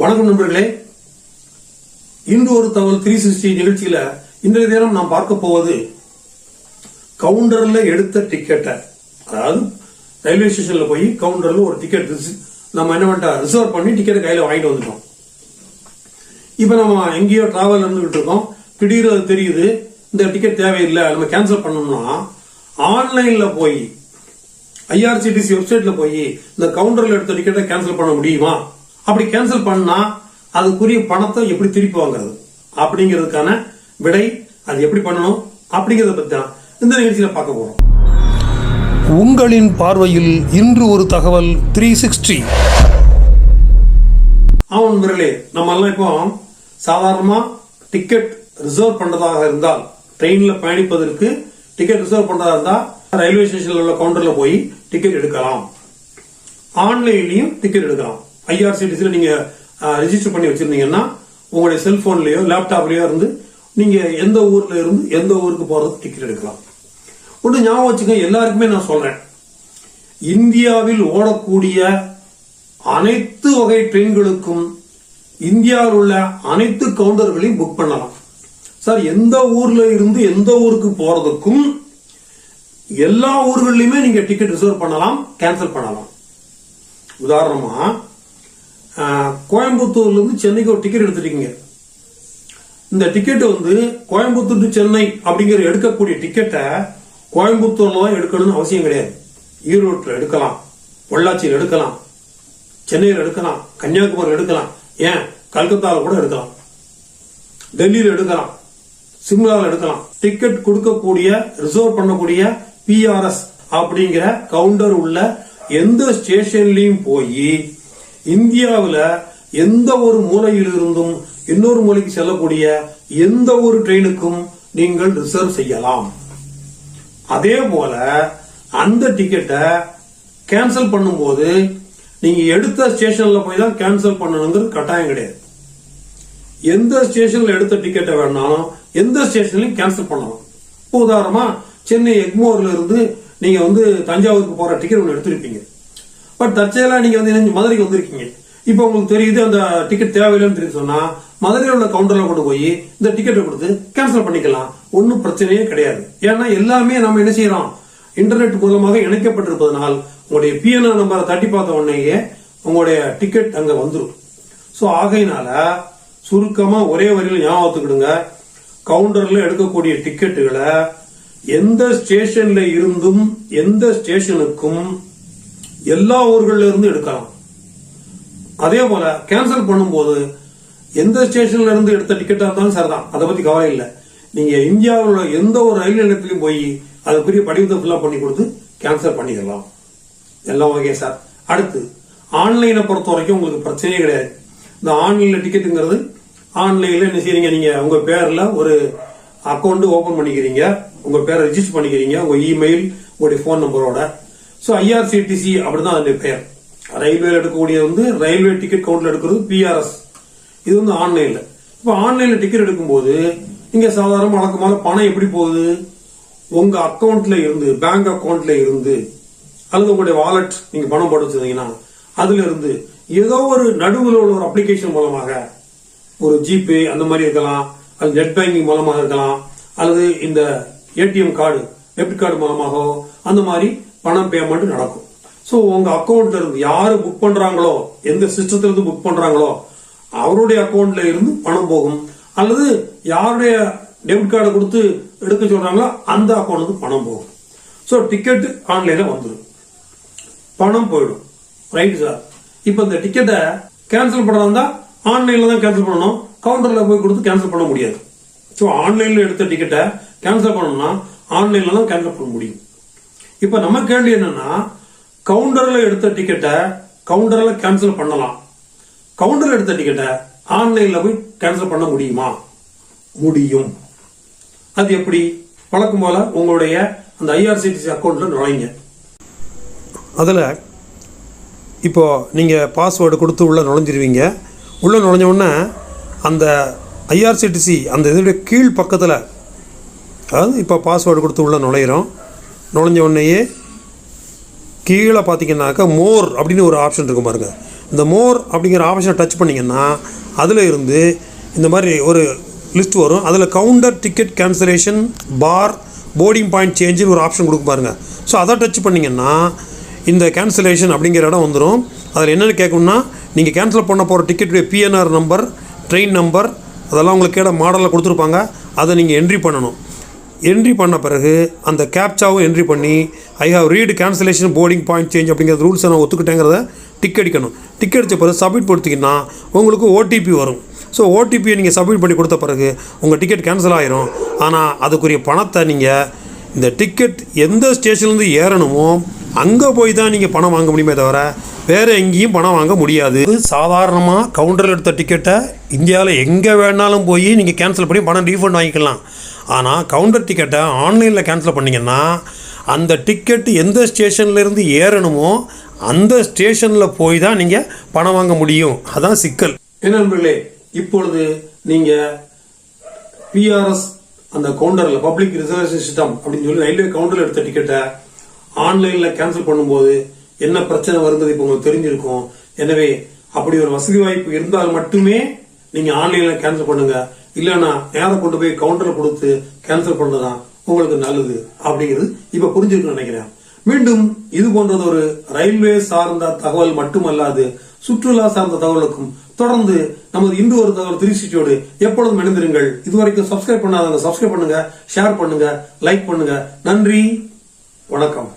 வணக்கம் நண்பர்களே. இன்று ஒரு தகவல் த்ரீ சிக்ஸ்டி நிகழ்ச்சியில இன்றைய தினம் நாம் பார்க்க போவது கவுண்டர்ல எடுத்த டிக்கெட்டை அதாவது ரயில்வே ஸ்டேஷன்ல போய் கவுண்டர்ல ஒரு டிக்கெட் நம்ம என்ன பண்ணிட்டா ரிசர்வ் பண்ணி டிக்கெட் கையில வாங்கிட்டு வந்துட்டோம். இப்ப நம்ம எங்கேயோ டிராவல் இருந்துகிட்டு இருக்கோம். திடீர்னு அது தெரியுது இந்த டிக்கெட் தேவையில்லை நம்ம கேன்சல் பண்ணணும்னா ஆன்லைன்ல போய் ஐஆர்சிடிசி வெப்சைட்ல போய் இந்த கவுண்டர்ல எடுத்த டிக்கெட்டை கேன்சல் பண்ண முடியுமா? அப்படி கேன்சல் பண்ணா அதுக்குரிய பணத்தை எப்படி திருப்பி வாங்குறது? அப்படிங்கிறதுக்கான விடை அது எப்படி பண்ணணும்? அப்படிங்கறத பத்தி தான் இந்த நிகழ்ச்சியில பார்க்க போறோம். உங்களின் பார்வையில் இன்று ஒரு தகவல் த்ரீ சிக்ஸ்டி ஆமாம் நண்பர்களே நம்ம எல்லாம் இப்போ சாதாரணமா டிக்கெட் ரிசர்வ் பண்றதாக இருந்தால் ட்ரெயின்ல பயணிப்பதற்கு டிக்கெட் ரிசர்வ் பண்றதா இருந்தா ரயில்வே ஸ்டேஷன்ல உள்ள கவுண்டர்ல போய் டிக்கெட் எடுக்கலாம். ஆன்லைன்லயும் டிக்கெட் எடுக்கலாம். ஐஆர்சிடிசியில் நீங்கள் ரிஜிஸ்டர் பண்ணி வச்சிருந்தீங்கன்னா உங்களுடைய செல்ஃபோன்லேயோ லேப்டாப்லேயோ இருந்து நீங்கள் எந்த ஊரில் இருந்து எந்த ஊருக்கு போகிறதுக்கு டிக்கெட் எடுக்கலாம். ஒன்று ஞாபகம் வச்சுக்க எல்லாருக்குமே நான் சொல்கிறேன் இந்தியாவில் ஓடக்கூடிய அனைத்து வகை ட்ரெயின்களுக்கும் இந்தியாவில் உள்ள அனைத்து கவுண்டர்களையும் புக் பண்ணலாம். சார் எந்த ஊர்ல இருந்து எந்த ஊருக்கு போறதுக்கும் எல்லா ஊர்கள்லயுமே நீங்க டிக்கெட் ரிசர்வ் பண்ணலாம் கேன்சல் பண்ணலாம். உதாரணமா கோயம்புத்தூர்லேருந்து கோயம்புத்தூர்ல இருந்து சென்னைக்கு ஒரு டிக்கெட் எடுத்துருக்கீங்க இந்த டிக்கெட் வந்து கோயம்புத்தூர் டு சென்னை அப்படிங்கிற எடுக்கக்கூடிய டிக்கெட்டை கோயம்புத்தூர்ல தான் எடுக்கணும்னு அவசியம் கிடையாது. ஈரோட்டில் எடுக்கலாம் பொள்ளாச்சியில் எடுக்கலாம் சென்னையில் எடுக்கலாம் கன்னியாகுமரி எடுக்கலாம். ஏன்? கல்கத்தாவில் கூட எடுக்கலாம். டெல்லியில் எடுக்கலாம் சிம்லாவில் எடுக்கலாம். டிக்கெட் கொடுக்கக்கூடிய ரிசர்வ் பண்ணக்கூடிய பிஆர்எஸ் அப்படிங்கிற கவுண்டர் உள்ள எந்த ஸ்டேஷன்லையும் போய் இந்தியாவில் எந்த ஒரு மூலையில் இருந்தும் இன்னொரு மூலைக்கு செல்லக்கூடிய எந்த ஒரு ட்ரெயினுக்கும் நீங்கள் ரிசர்வ் செய்யலாம். அதே போல அந்த டிக்கெட்டை கேன்சல் பண்ணும்போது நீங்க எடுத்த ஸ்டேஷன்ல போய் தான் கேன்சல் பண்ணணுங்கிறது கட்டாயம் கிடையாது. எந்த ஸ்டேஷன்ல எடுத்த டிக்கெட்டை வேணாலும் எந்த ஸ்டேஷன்லையும் கேன்சல் பண்ணலாம். இப்போ உதாரணமா சென்னை எக்மோர்ல இருந்து நீங்க வந்து தஞ்சாவூருக்கு போற டிக்கெட் ஒன்று எடுத்திருப்பீங்க. பட் தற்செயலாக நீங்கள் வந்து என்ன மதுரைக்கு வந்திருக்கீங்க. இப்போ உங்களுக்கு தெரியுது அந்த டிக்கெட் தேவையில்லைன்னு தெரியும் சொன்னால் மதுரையில் உள்ள கவுண்டரில் கொண்டு போய் இந்த டிக்கெட்டை கொடுத்து கேன்சல் பண்ணிக்கலாம். ஒன்றும் பிரச்சனையே கிடையாது. ஏன்னா எல்லாமே நம்ம என்ன செய்யறோம்? இன்டர்நெட் மூலமாக இணைக்கப்பட்டிருப்பதனால் உங்களுடைய பிஎன்ஆர் நம்பரை தட்டி பார்த்த உடனேயே உங்களுடைய டிக்கெட் அங்கே வந்துடும் ஸோ ஆகையினால சுருக்கமாக ஒரே வரியில் ஞாபகத்துக்கிடுங்க கவுண்டரில் எடுக்கக்கூடிய டிக்கெட்டுகளை எந்த ஸ்டேஷன்ல இருந்தும் எந்த ஸ்டேஷனுக்கும் எல்லா ஊர்கள்ல இருந்து எடுக்கலாம். அதே போல கேன்சல் பண்ணும்போது எந்த ஸ்டேஷன்ல இருந்து எடுத்த டிக்கெட்டா இருந்தாலும் சரிதான். அதை பத்தி கவலை இல்லை. நீங்க இந்தியாவில் உள்ள எந்த ஒரு ரயில் நிலையத்திலையும் போய் அதுக்குரிய படிவத்தை ஃபில்அப் பண்ணி கொடுத்து கேன்சல் பண்ணிடலாம். எல்லாம் ஓகே சார் அடுத்து ஆன்லைனை பொறுத்த வரைக்கும் உங்களுக்கு பிரச்சனையே கிடையாது. இந்த ஆன்லைன்ல டிக்கெட்டுங்கிறது ஆன்லைன்ல என்ன செய்றீங்க? நீங்க உங்க பேர்ல ஒரு அக்கௌண்ட் ஓபன் பண்ணிக்கிறீங்க. உங்க பேரை ரிஜிஸ்டர் பண்ணிக்கிறீங்க. உங்க இமெயில் உங்களுடைய ஃபோன் நம்பரோட ஸோ ஐஆர்சிடிசி அப்படிதான் அது பெயர். ரயில்வேல எடுக்கக்கூடியது வந்து ரயில்வே டிக்கெட் கவுண்ட்ல எடுக்கிறது பிஆர்எஸ் இது வந்து ஆன்லைன்ல இப்போ ஆன்லைன்ல டிக்கெட் எடுக்கும்போது நீங்க சாதாரண வழக்கமான பணம் எப்படி போகுது? உங்க அக்கௌண்ட்ல இருந்து பேங்க் அக்கௌண்ட்ல இருந்து அல்லது உங்களுடைய வாலெட் நீங்க பணம் போட்டு வச்சிருந்தீங்கன்னா அதுல இருந்து ஏதோ ஒரு நடுவில் உள்ள ஒரு அப்ளிகேஷன் மூலமாக ஒரு ஜிபே அந்த மாதிரி இருக்கலாம் அல்லது நெட் பேங்கிங் மூலமாக இருக்கலாம் அல்லது இந்த ஏடிஎம் கார்டு டெபிட் கார்டு மூலமாகவோ அந்த மாதிரி பணம் பேமெண்ட் நடக்கும். ஸோ உங்க அக்கௌண்ட்ல இருந்து யாரு புக் பண்றாங்களோ எந்த சிஸ்டத்துல இருந்து புக் பண்றாங்களோ அவருடைய அக்கௌண்ட்ல இருந்து பணம் போகும். அல்லது யாருடைய டெபிட் கார்டை கொடுத்து எடுக்க சொல்றாங்களோ அந்த அக்கௌண்ட்டுக்கு பணம் போகும். ஸோ டிக்கெட் ஆன்லைன்ல வந்துடும் பணம் போயிடும். ரைட் சார் இப்போ இந்த டிக்கெட்டை கேன்சல் பண்ணா ஆன்லைன்ல தான் கேன்சல் பண்ணணும். கவுண்டர்ல போய் கொடுத்து கேன்சல் பண்ண முடியாது. ஸோ ஆன்லைன்ல எடுத்த டிக்கெட்டை கேன்சல் பண்ணணும்னா ஆன்லைன்ல தான் கேன்சல் பண்ண முடியும். இப்போ நம்ம கேள்வி என்னன்னா கவுண்டர்ல எடுத்த டிக்கெட்டை கவுண்டர்ல கேன்சல் பண்ணலாம். கவுண்டர்ல எடுத்த டிக்கெட்டை ஆன்லைன்ல போய் கேன்சல் பண்ண முடியுமா? முடியும். அது எப்படி? வழக்கம் போல உங்களுடைய அந்த ஐஆர்சிடிசி அக்கௌண்ட்ல நுழைங்க அதில் இப்போ நீங்கள் பாஸ்வேர்டு கொடுத்து உள்ளே நுழைஞ்சிருவீங்க. உள்ளே நுழைஞ்ச உடனே அந்த ஐஆர்சிடிசி அந்த இதோடைய கீழ் பக்கத்தில் அதாவது இப்போ பாஸ்வேர்டு கொடுத்து உள்ளே நுழையிறோம். நுழைஞ்ச உடனேயே கீழே பார்த்தீங்கன்னாக்கா மோர் அப்படின்னு ஒரு ஆப்ஷன் இருக்கும் பாருங்கள் இந்த மோர் அப்படிங்கிற ஆப்ஷனை டச் பண்ணிங்கன்னா அதில் இருந்து இந்த மாதிரி ஒரு லிஸ்ட் வரும். அதில் counter ticket cancellation for boarding point சேஞ்சுன்னு ஒரு ஆப்ஷன் கொடுக்க பாருங்க. ஸோ அதை டச் பண்ணிங்கன்னா இந்த கேன்சலேஷன் அப்படிங்கிற இடம் வந்துடும் அதில் என்னென்னு கேட்கணும்னா நீங்கள் கேன்சல் பண்ண போகிற டிக்கெட்டுடைய பிஎன்ஆர் நம்பர் ட்ரெயின் நம்பர் அதெல்லாம் உங்களுக்கு கேட மாடலில் கொடுத்துருப்பாங்க. அதை நீங்கள் என்ட்ரி பண்ணணும். என்ட்ரி பண்ண பிறகு அந்த கேப்சாவும் என்ட்ரி பண்ணி I have read cancellation boarding point change அப்படிங்கிற ரூல்ஸை நான் ஒத்துக்கிட்டேங்கிறத டிக் அடிக்கணும். டிக் அடித்த பிறகு சப்மிட் கொடுத்தீங்கன்னா உங்களுக்கு ஓடிபி வரும். ஸோ ஓடிபியை நீங்கள் சப்மிட் பண்ணி கொடுத்த பிறகு உங்கள் டிக்கெட் கேன்சல் ஆயிரும். ஆனால் அதுக்குரிய பணத்தை நீங்கள் இந்த டிக்கெட் எந்த ஸ்டேஷன்லேருந்து ஏறணுமோ அங்கே போய் தான் நீங்கள் பணம் வாங்க முடியுமே தவிர வேறு எங்கேயும் பணம் வாங்க முடியாது. சாதாரணமாக கவுண்டரில் எடுத்த டிக்கெட்டை இந்தியாவில் எங்கே வேணாலும் போய் நீங்கள் கேன்சல் பண்ணி பணம் ரீஃபண்ட் வாங்கிக்கலாம். ஆனால் கவுண்டர் டிக்கெட்டை ஆன்லைனில் கேன்சல் பண்ணிங்கன்னா அந்த டிக்கெட்டு எந்த ஸ்டேஷன்லேருந்து ஏறணுமோ அந்த ஸ்டேஷனில் போய் தான் நீங்கள் பணம் வாங்க முடியும். அதான் சிக்கல். என்ன இப்பொழுது நீங்கள் பிஆர்எஸ் அந்த கவுண்டரில் பப்ளிக் ரிசர்வேஷன் சிஸ்டம் அப்படின்னு சொல்லி ரயில்வே கவுண்டரில் எடுத்த டிக்கெட்டை ஆன்லைனில் கேன்சல் பண்ணும்போது என்ன பிரச்சனை வருங்கிறது இப்போ உங்களுக்கு தெரிஞ்சிருக்கும். எனவே அப்படி ஒரு வசதி வாய்ப்பு இருந்தால் மட்டுமே நீங்கள் ஆன்லைனில் கேன்சல் பண்ணுங்கள் இல்லைன்னா நேரம் கொண்டு போய் கவுண்டர்ல கொடுத்து கேன்சல் பண்ணதான் உங்களுக்கு நல்லது அப்படிங்கிறது இப்ப புரிஞ்சிருக்குன்னு நினைக்கிறேன். மீண்டும் இது போன்றது ஒரு ரயில்வே சார்ந்த தகவல் மட்டுமல்லாது சுற்றுலா சார்ந்த தகவலுக்கும் தொடர்ந்து நமது இன்று ஒரு தகவல் திருச்சியோடு எப்பொழுதும் இணைந்திருங்கள். இதுவரைக்கும் சப்ஸ்கிரைப் பண்ணாதவங்க சப்ஸ்கிரைப் பண்ணுங்க ஷேர் பண்ணுங்க லைக் பண்ணுங்க. நன்றி வணக்கம்.